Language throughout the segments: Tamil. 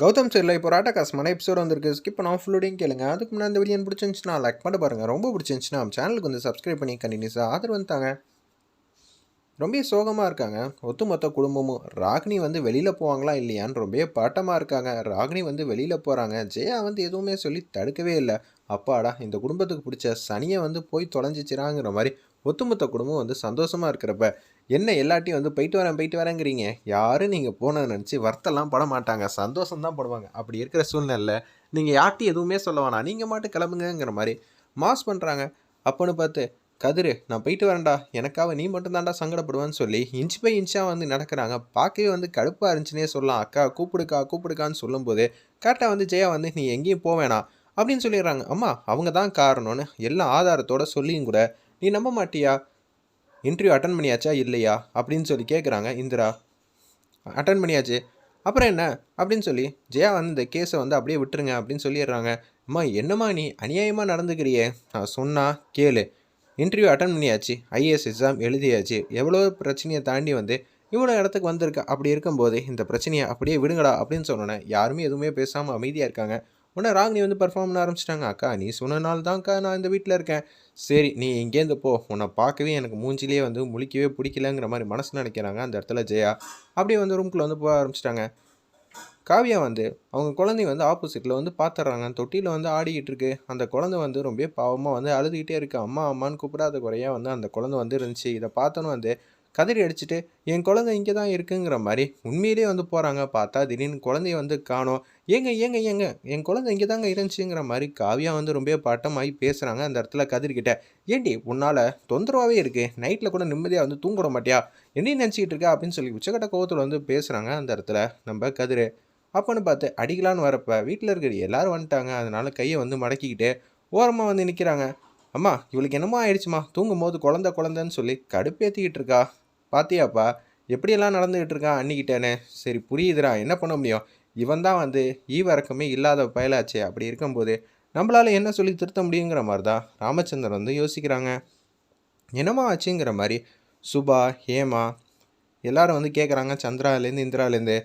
கௌதம் சரில இப்போ ராட்டகாசமான எபிசோட் வந்திருக்கு. ஸ்கிப் பண்ணால் ஃபுல்லோடையும் கேளுங்க. அதுக்கு முன்னாடி அந்த வீடியோ பிடிச்சிருந்துச்சுன்னா லைக் பண்ண பாருங்கள் ரொம்ப பிடிச்சிருந்துச்சுன்னா சேனலுக்கு வந்து சப்ஸ்கிரைப் பண்ணி கண்டினியூஸாக ஆதரவு வந்துட்டாங்க ரொம்ப சோகமாக இருக்காங்க. ஒட்டுமொத்த குடும்பமும். ராகினி வந்து வெளியில் போவாங்களா இல்லையான்னு ரொம்ப பட்டமாக இருக்காங்க. ராகினி வந்து வெளியில் போகிறாங்க ஜெயா வந்து எதுவுமே சொல்லி தடுக்கவே இல்லை. அப்பாடா இந்த குடும்பத்துக்கு பிடிச்ச சனியை வந்து போய் தொலைஞ்சிச்சிராங்கிற மாதிரி ஒட்டுமொத்த குடும்பம் வந்து சந்தோஷமாக இருக்கிறப்ப என்ன எல்லாட்டையும் வந்து போயிட்டு வரேன் போயிட்டு வரேங்கிறீங்க? யாரும் நீங்கள் போனதை நினச்சி வருத்தம்லாம் பட மாட்டாங்க. சந்தோஷம் தான் படுவாங்க. அப்படி இருக்கிற சூழ்நிலை நீங்கள் யார்ட்டையும் எதுவுமே சொல்ல வேணாம். நீங்கள் மாட்டு கிளம்புங்கிற மாதிரி மாஸ் பண்ணுறாங்க அப்போன்னு பார்த்து கதிரு நான் போயிட்டு வரேன்டா. எனக்காக நீ மட்டும் தான்டா சங்கடப்படுவேன்னு சொல்லி இன்ச் பை இன்ச்சாக வந்து நடக்கிறாங்க. பார்க்கவே வந்து கடுப்பாக இருந்துச்சுனே சொல்லலாம். அக்கா கூப்பிடுக்கா கூப்பிடுக்கான்னு சொல்லும்போது கரெக்டாக வந்து ஜெயா வந்து நீ எங்கேயும் போவேணா அப்படின்னு சொல்லிடுறாங்க. அம்மா அவங்க தான் காரணம்னு எல்லா ஆதாரத்தோட சொல்லியும் கூட நீ நம்ப மாட்டியா? இன்டர்வியூ அட்டன் பண்ணியாச்சா? இல்லையா? அப்படின்னு சொல்லி கேட்குறாங்க இந்திரா. அட்டன் பண்ணியாச்சு. அப்புறம் என்ன? அப்படின்னு சொல்லி ஜெயா வந்து இந்த கேஸை வந்து அப்படியே விட்டுருங்க அப்படின்னு சொல்லிடுறாங்க. அம்மா என்னம்மா நீ அநியாயமாக நடந்துக்கிறியே? நான் சொன்னால் கேளு. இன்டர்வியூ அட்டன் பண்ணியாச்சு. ஐஏஎஸ் எக்ஸாம் எழுதியாச்சு. எவ்வளோ பிரச்சனையை தாண்டி வந்து இவ்வளோ இடத்துக்கு வந்திருக்க? அப்படி இருக்கும்போது இந்த பிரச்சனையை அப்படியே விடுங்கடா அப்படின்னு சொன்னோன்னே யாருமே எதுவுமே பேசாமல் அமைதியாக இருக்காங்க. உடனே ராகினி வந்து பர்ஃபார்ம் பண்ண ஆரம்பிச்சிட்டாங்க. அக்கா நீ சொன்னனால தான்க்கா நான் இந்த வீட்டில் இருக்கேன். சரி நீ இங்கேருந்து போ. உன்னை பார்க்கவே எனக்கு மூஞ்சிலே வந்து முழிக்கவே பிடிக்கலங்கிற மாதிரி மனசு நினைக்கிறாங்க அந்த இடத்துல ஜெயா. அப்படியே வந்து ரூம்குள்ளே வந்து போக ஆரம்பிச்சிட்டாங்க. காவியா வந்து அவங்க குழந்தைய வந்து ஆப்போசிட்டில் வந்து பார்த்துட்றாங்க தொட்டியில் வந்து ஆடிக்கிட்டு இருக்கு. அந்த குழந்தை வந்து ரொம்ப பாவமாக வந்து அழுதுகிட்டே இருக்கு. அம்மா அம்மான்னு கூப்பிடாத குறையாக வந்து அந்த குழந்தை வந்து இருந்துச்சு. இதை பார்த்தோன்னு வந்து கதறி அடிச்சுட்டு என் குழந்தை இங்கே தான் இருக்குங்கிற மாதிரி உண்மையிலேயே வந்து போகிறாங்க பார்த்தா திடீர்னு குழந்தைய வந்து காணோம். ஏங்க ஏங்க ஏங்க என் குழந்தை இங்கே தாங்க இருந்துச்சுங்கிற மாதிரி காவியா வந்து ரொம்ப பாட்டமாகி பேசுகிறாங்க அந்த இடத்துல கதிர்கிட்ட. ஏண்டி உன்னால் தொந்தரவாகவே இருக்குது நைட்டில் கூட நிம்மதியாக வந்து தூங்கிட மாட்டியா? என்ன நினச்சிக்கிட்டு இருக்கா? அப்படின்னு சொல்லி உச்சக்கட்ட கோவத்தில் வந்து பேசுகிறாங்க அந்த இடத்துல நம்ம கதிர். அப்போன்னு பார்த்து அடிக்கலான்னு வரப்போ வீட்டில் இருக்கிற எல்லாரும் வந்துட்டாங்க. அதனால் கையை வந்து மடக்கிக்கிட்டு ஓரமாக வந்து நிற்கிறாங்க அம்மா இவளுக்கு என்னமோ ஆயிடுச்சுமா? தூங்கும் போது குழந்த குழந்தைன்னு சொல்லி கடுப்பேற்றிக்கிட்டு இருக்கா. பாத்தியாப்பா எப்படியெல்லாம் நடந்துக்கிட்டு இருக்கான் அன்னிக்கிட்டேன்னு சரி புரியுதுடா. என்ன பண்ண முடியும்? இவன் தான் வந்து ஈவரக்கமே இல்லாத பயலாச்சே. அப்படி இருக்கும்போது நம்மளால் என்ன சொல்லி திருத்த முடியுங்கிற மாதிரி தான் ராமச்சந்திரன் வந்து யோசிக்கிறாங்க. என்னமா ஆச்சுங்கிற மாதிரி சுபா ஹேமா எல்லாரும் வந்து கேட்குறாங்க சந்திராலேருந்து இந்திராலேருந்து.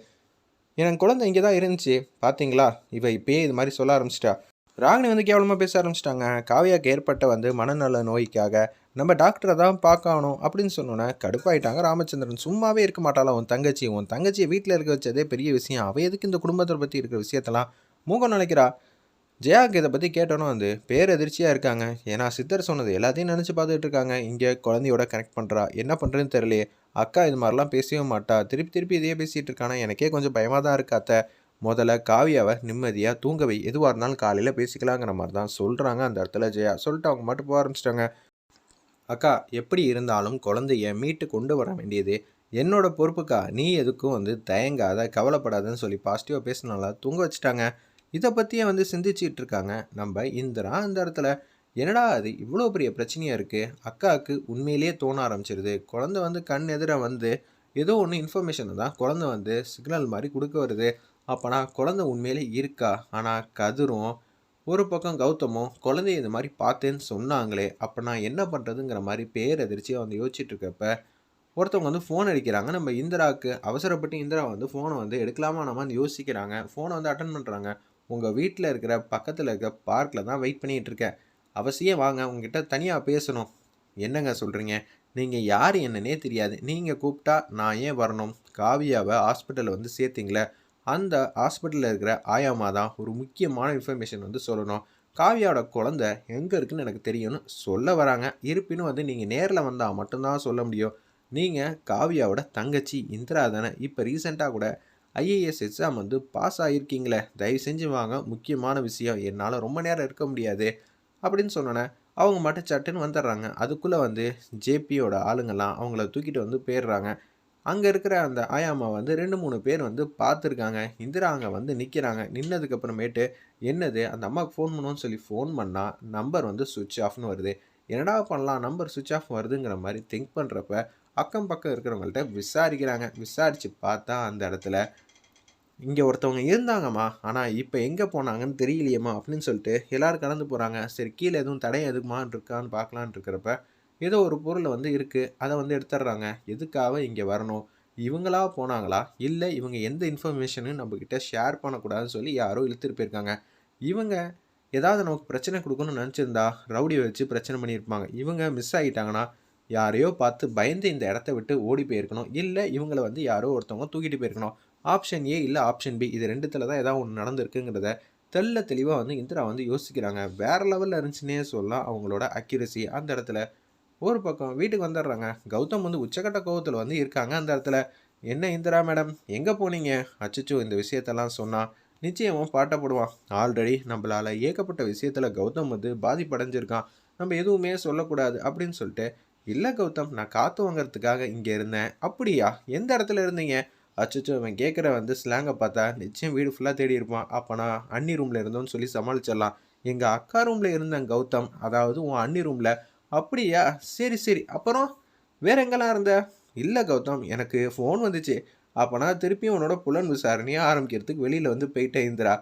எனக்கு குழந்தை இங்கே தான் இருந்துச்சு. பார்த்தீங்களா இவ இப்பயே இது மாதிரி சொல்ல ஆரம்பிச்சிட்டா. ராகினி வந்து கேவலமாக பேச ஆரம்பிச்சிட்டாங்க. காவியாக்கு ஏற்பட்ட வந்து மனநல நோய்க்காக நம்ம டாக்டரை தான் பார்க்கணும் அப்படின்னு சொன்னோன்னே கடுப்பாயிட்டாங்க ராமச்சந்திரன். சும்மாவே இருக்க மாட்டாளா உன் தங்கச்சி உன் தங்கச்சியை வீட்டில் இருக்க வச்சதே பெரிய விஷயம். அவள் எதுக்கு இந்த குடும்பத்தை பற்றி இருக்கிற விஷயத்தெல்லாம் மூகம் நினைக்கிறா? ஜெயாக்கு இதை பற்றி கேட்டோன்னு வந்து பேரதிர்ச்சியாக இருக்காங்க. ஏன்னா சித்தர் சொன்னது எல்லாத்தையும் நினச்சி பார்த்துட்டு இருக்காங்க. இங்கே குழந்தையோட கனெக்ட் பண்ணுறா என்ன பண்ணுறதுன்னு தெரியலையே. அக்கா இது மாதிரிலாம் பேசவே மாட்டா. திருப்பி திருப்பி இதையே பேசிகிட்டு இருக்கானா? எனக்கே கொஞ்சம் பயமாக தான் இருக்காத்த முதல்ல காவியாவை நிம்மதியாக தூங்கவை எதுவாக இருந்தாலும் காலையில் பேசிக்கலாங்கிற மாதிரி தான் சொல்கிறாங்க அந்த இடத்துல ஜெயா. சொல்லிட்டு அவங்க மட்டும் போக ஆரம்பிச்சிட்டாங்க. அக்கா எப்படி இருந்தாலும் குழந்தைய மீட்டு கொண்டு வர வேண்டியது என்னோட பொறுப்புக்கா. நீ எதுக்கும் வந்து தயங்காத கவலைப்படாதன்னு சொல்லி பாசிட்டிவாக பேசினால தூங்க வச்சுட்டாங்க. இதை பற்றியே வந்து சிந்திச்சிட்டு இருக்காங்க. நம்ம இந்திரா அந்த இடத்துல என்னடா அது இவ்வளோ பெரிய பிரச்சனையாக இருக்குது அக்காவுக்கு உண்மையிலேயே தோண ஆரம்பிச்சிருது. குழந்தை வந்து கண் எதிர வந்து ஏதோ ஒன்று இன்ஃபர்மேஷனை தான் குழந்தை வந்து சிக்னல் மாதிரி கொடுக்க வருது. அப்போனா குழந்தை உண்மையிலே இருக்கா? ஆனால் கதிரும் ஒரு பக்கம் கௌதமும் குழந்தைய இது மாதிரி பார்த்தேன்னு சொன்னாங்களே அப்போ நான் என்ன பண்ணுறதுங்கிற மாதிரி பேரதிர்ச்சியாக வந்து யோசிச்சுட்டு இருக்கப்ப ஒருத்தவங்க வந்து ஃபோன் அடிக்கிறாங்க. நம்ம இந்திராவுக்கு அவசரப்பட்டு இந்திரா வந்து ஃபோனை வந்து எடுக்கலாமா நம்ம யோசிக்கிறாங்க. ஃபோனை வந்து அட்டன் பண்ணுறாங்க உங்கள் வீட்டில் இருக்கிற பக்கத்தில் இருக்க பார்க்கில் தான் வெயிட் பண்ணிகிட்டு இருக்கேன். அவசியம் வாங்க உங்ககிட்ட தனியாக பேசணும். என்னங்க சொல்கிறீங்க நீங்கள் யார் என்னன்னே தெரியாது. நீங்கள் கூப்பிட்டா நான் ஏன் வரணும்? காவியாவை ஹாஸ்பிட்டலில் வந்து சேர்த்திங்களே. அந்த ஹாஸ்பிட்டலில் இருக்கிற ஆயாமா தான் ஒரு முக்கியமான இன்ஃபர்மேஷன் வந்து சொல்லணும். காவியாவோட குழந்த எங்கே இருக்குன்னு எனக்கு தெரியும்னு சொல்ல வராங்க. இருப்பினும் வந்து நீங்கள் நேரில் வந்தால் மட்டும்தான் சொல்ல முடியும். நீங்கள் காவியாவோட தங்கச்சி இந்திரா தானே. இப்போ ரீசெண்டாக கூட ஐஏஎஸ் எக்ஸாம் வந்து பாஸ் ஆகியிருக்கீங்களே தயவு செஞ்சு வாங்க. முக்கியமான விஷயம். என்னால் ரொம்ப நேரம் இருக்க முடியாது. அப்படின்னு சொன்னோன்னே அவங்க மட்டும் சட்டுன்னு வந்துடுறாங்க. அதுக்குள்ளே வந்து ஜேபியோட ஆளுங்கெல்லாம் அவங்கள தூக்கிட்டு வந்து போயிடுறாங்க. அங்கே இருக்கிற அந்த ஆயாமா வந்து ரெண்டு மூணு பேர் வந்து பார்த்துருக்காங்க. இந்திரா அங்கே வந்து நிற்கிறாங்க நின்னதுக்கப்புறமேட்டு என்னது? அந்த அம்மாவுக்கு ஃபோன் பண்ணுவோன்னு சொல்லி ஃபோன் பண்ணால் நம்பர் வந்து சுவிட்ச் ஆஃப்னு வருது. என்னடா பண்ணலாம்? நம்பர் சுவிட்ச் ஆஃப் வருதுங்கிற மாதிரி திங்க் பண்ணுறப்ப அக்கம் பக்கம் இருக்கிறவங்கள்ட்ட விசாரிக்கிறாங்க. விசாரித்து பார்த்தா அந்த இடத்துல இங்கே ஒருத்தவங்க இருந்தாங்கம்மா. ஆனால் இப்போ எங்கே போனாங்கன்னு தெரியலையம்மா அப்படின்னு சொல்லிட்டு எல்லோரும் கடந்து போகிறாங்க சரி கீழே எதுவும் தடை எதுக்குமா இருக்கான்னு பார்க்கலான் இருக்கிறப்ப ஏதோ ஒரு பொருள் வந்து இருக்குது அதை வந்து எடுத்துடுறாங்க எதுக்காக இங்கே வரணும்? இவங்களா போனாங்களா? இல்லை இவங்க எந்த இன்ஃபர்மேஷனும் நம்மக்கிட்ட ஷேர் பண்ணக்கூடாதுன்னு சொல்லி யாரோ இழுத்துட்டு போயிருக்காங்க. இவங்க ஏதாவது நமக்கு பிரச்சனை கொடுக்கணும்னு நினச்சிருந்தா ரவுடியை வச்சு பிரச்சனை பண்ணியிருப்பாங்க. இவங்க மிஸ் ஆகிட்டாங்கன்னா யாரையோ பார்த்து பயந்து இந்த இடத்த விட்டு ஓடி போயிருக்கணும். இல்லை இவங்களை வந்து யாரோ ஒருத்தவங்க தூக்கிட்டு போயிருக்கணும். ஆப்ஷன் ஏ இல்லை ஆப்ஷன் பி இது ரெண்டுத்தில் தான் ஏதாவது ஒன்று நடந்திருக்குங்கிறத தெல்ல தெளிவாக வந்து இந்திரா வந்து யோசிக்கிறாங்க. வேறு லெவலில் இருந்துச்சுன்னே சொல்லலாம் அவங்களோட அக்யூரசி அந்த இடத்துல. ஒரு பக்கம் வீட்டுக்கு வந்துடுறாங்க. கௌதம் வந்து உச்சக்கட்ட கோவத்தில் வந்து இருக்காங்க அந்த இடத்துல. என்ன இந்திரா மேடம்? எங்கே போனீங்க? அச்சச்சோ இந்த விஷயத்தெல்லாம் சொன்னால் நிச்சயமும் பாட்டப்படுவான் ஆல்ரெடி நம்மளால் ஏகப்பட்ட விஷயத்தில் கௌதம் வந்து பாதிப்படைஞ்சிருக்கான். நம்ம எதுவுமே சொல்லக்கூடாது அப்படின்னு சொல்லிட்டு இல்லை கௌதம் நான் காற்று வாங்குறதுக்காக இங்கே இருந்தேன். அப்படியா? எந்த இடத்துல இருந்தீங்க? அச்சச்சோ அவன் கேட்குற வந்து ஸ்லாங்கை பார்த்தா நிச்சயம் வீடு ஃபுல்லாக தேடி இருப்பான். அப்போ நான் அண்ணி ரூமில் இருந்தோன்னு சொல்லி சமாளிச்சிடலாம். எங்கள் அக்கா ரூமில் இருந்தேன் கௌதம். அதாவது உன் அண்ணி ரூமில் அப்படியா? சரி சரி. அப்புறம்? வேற எங்கெல்லாம் இருந்த? இல்லை கௌதம். எனக்கு ஃபோன் வந்துச்சு. அப்போனா திருப்பியும் உன்னோட புலன் விசாரணையை ஆரம்பிக்கிறதுக்கு வெளியில் வந்து போயிட்டே இந்திரா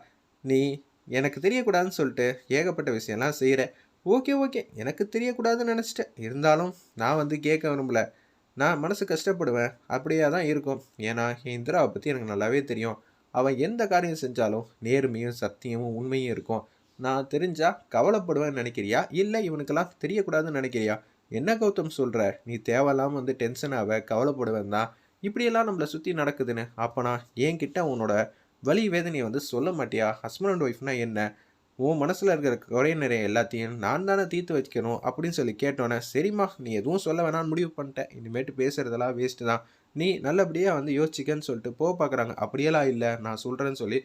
நீ எனக்கு தெரியக்கூடாதுன்னு சொல்லிட்டு ஏகப்பட்ட விஷயம்லாம் செய்கிற ஓகே ஓகே. எனக்கு தெரியக்கூடாதுன்னு நினச்சிட்டேன் இருந்தாலும் நான் வந்து கேட்க விரும்பல. நான் மனசு கஷ்டப்படுவேன். அப்படியே தான் இருக்கும். ஏன்னா இந்திராவை பற்றி எனக்கு நல்லாவே தெரியும். அவன் எந்த காரியம் செஞ்சாலும் நேர்மையும் சத்தியமும் உண்மையும் இருக்கும். நான் தெரிஞ்சா கவலைப்படுவேன்னு நினைக்கிறியா? இல்லை இவனுக்கெல்லாம் தெரியக்கூடாதுன்னு நினைக்கிறியா? என்ன கௌதம் சொல்கிற நீ தேவையில்லாமல் வந்து டென்ஷன் ஆக கவலைப்படுவேன் தான். இப்படியெல்லாம் நம்மளை சுற்றி நடக்குதுன்னு அப்போனா என்கிட்ட உன்னோட வலி வேதனையை வந்து சொல்ல மாட்டியா? ஹஸ்பண்ட் அண்ட் ஒய்ஃப்னா என்ன? உன் மனசில் இருக்கிற குறை நிறைய எல்லாத்தையும் நான் தானே தீர்த்து வைக்கணும் அப்படின்னு சொல்லி கேட்டோன்னே சரிம்மா நீ எதுவும் சொல்ல வேணாம்னு முடிவு பண்ணிட்டேன் இனிமேட்டு பேசுகிறதெல்லாம் வேஸ்ட்டு தான். நீ நல்லபடியாக வந்து யோசிச்சிக்கன்னு சொல்லிட்டு போக பார்க்குறாங்க. அப்படியெல்லாம் இல்லை நான் சொல்கிறேன்னு சொல்லி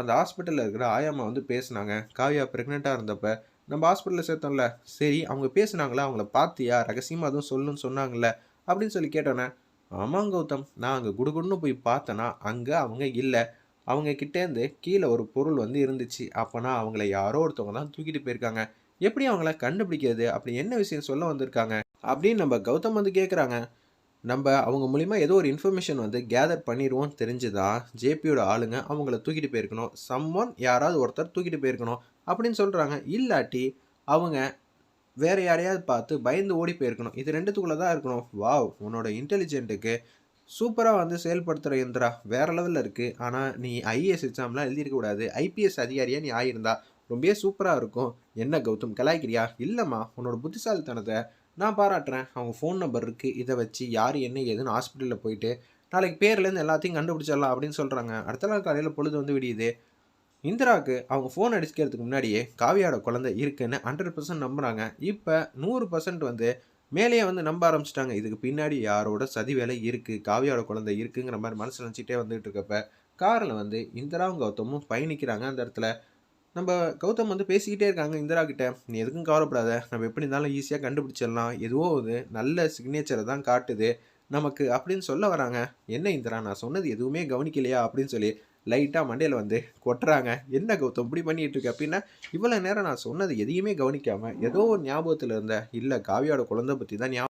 அந்த ஹாஸ்பிட்டலில் இருக்கிற ஆயாம்மா வந்து பேசுனாங்க. காவியா ப்ரெக்னெண்ட்டாக இருந்தப்ப நம்ம ஹாஸ்பிட்டலில் சேர்த்தோம்ல. சரி அவங்க பேசுனாங்களா? அவங்கள பார்த்தியா? ரகசியமாக அதுவும் சொல்லுன்னு சொன்னாங்கல்ல. அப்படின்னு சொல்லி கேட்டோன்னே ஆமாம் கௌதம். நான் அங்கே குடுகுடுன்னு போய் பார்த்தேன்னா அங்கே அவங்க இல்லை. அவங்க கிட்டேருந்து கீழே ஒரு பொருள் வந்து இருந்துச்சு. அப்போனா அவங்கள யாரோ ஒருத்தவங்க தான் தூக்கிட்டு போயிருக்காங்க. எப்படி அவங்கள கண்டுபிடிக்கிறது? அப்படி என்ன விஷயம் சொல்ல வந்திருக்காங்க? அப்படின்னு நம்ம கௌதம் வந்து கேட்குறாங்க நம்ம அவங்க மூலிமா ஏதோ ஒரு இன்ஃபர்மேஷன் வந்து கேதர் பண்ணிடுவோம் தெரிஞ்சுதா ஜேபியோட ஆளுங்க அவங்கள தூக்கிட்டு போயிருக்கணும். சம்மன் யாராவது ஒருத்தர் தூக்கிட்டு போயிருக்கணும் அப்படின்னு சொல்கிறாங்க இல்லாட்டி அவங்க வேறு யாரையாவது பார்த்து பயந்து ஓடி போயிருக்கணும். இது ரெண்டுத்துக்குள்ளே தான் இருக்கணும். வாவ் உன்னோட இன்டெலிஜென்ட்டுக்கு சூப்பராக வந்து செயல்படுத்துகிற இயந்திரா. வேறு லெவலில் இருக்குது ஆனால் நீ ஐஏஎஸ் எக்ஸாம்லாம் எழுதியிருக்கக்கூடாது ஐபிஎஸ் அதிகாரியாக நீ ஆகியிருந்தா ரொம்பவே சூப்பராக இருக்கும். என்ன கௌதம் கலாய்கிறியா இல்லைம்மா உன்னோட புத்திசாலித்தனத்தை நான் பாராட்டுறேன். அவங்க ஃபோன் நம்பர் இருக்குது இதை வச்சு யார் என்ன ஏதுன்னு ஹாஸ்பிட்டலில் போயிட்டு நாளைக்கு பேர்லேருந்து எல்லாத்தையும் கண்டுபிடிச்சிடலாம் அப்படின்னு சொல்கிறாங்க அடுத்த நாள் காலையில் பொழுது வந்து விடியுது. இந்திராவுக்கு அவங்க ஃபோன் அடிச்சுக்கிறதுக்கு முன்னாடியே காவியாட குழந்தை இருக்குன்னு ஹண்ட்ரட் பர்சன்ட் நம்புகிறாங்க இப்போ நூறு பர்சன்ட் வந்து மேலேயே வந்து நம்ப ஆரம்பிச்சிட்டாங்க. இதுக்கு பின்னாடி யாரோட சதி வேலை இருக்குது காவியாட குழந்தை இருக்குங்கிற மாதிரி மனசில் நினச்சிட்டே வந்துகிட்டு இருக்கப்ப காரில் வந்து இந்திராவும் கௌதமும் பயணிக்கிறாங்க அந்த இடத்துல. நம்ம கௌதம் வந்து பேசிக்கிட்டே இருக்காங்க இந்திரா கிட்ட. நீ எதுக்கும் கவலைப்படாத. நம்ம எப்படி இருந்தாலும் ஈஸியாக கண்டுபிடிச்சிடலாம். எதுவோ ஒரு நல்ல சிக்னேச்சரை தான் காட்டுது. நமக்கு அப்படின்னு சொல்ல வராங்க. என்ன இந்திரா? நான் சொன்னது எதுவுமே கவனிக்கலையா? அப்படின்னு சொல்லி லைட்டாக மண்டையில் வந்து கொட்டுறாங்க. என்ன கௌதம்? இப்படி பண்ணிகிட்டு இருக்கு? அப்படின்னா இவ்வளோ நேரம் நான் சொன்னது எதையுமே கவனிக்காமல் ஏதோ ஒரு ஞாபகத்தில் இருந்த இல்லை காவியோட குழந்தை பற்றி தான் ஞாபகம்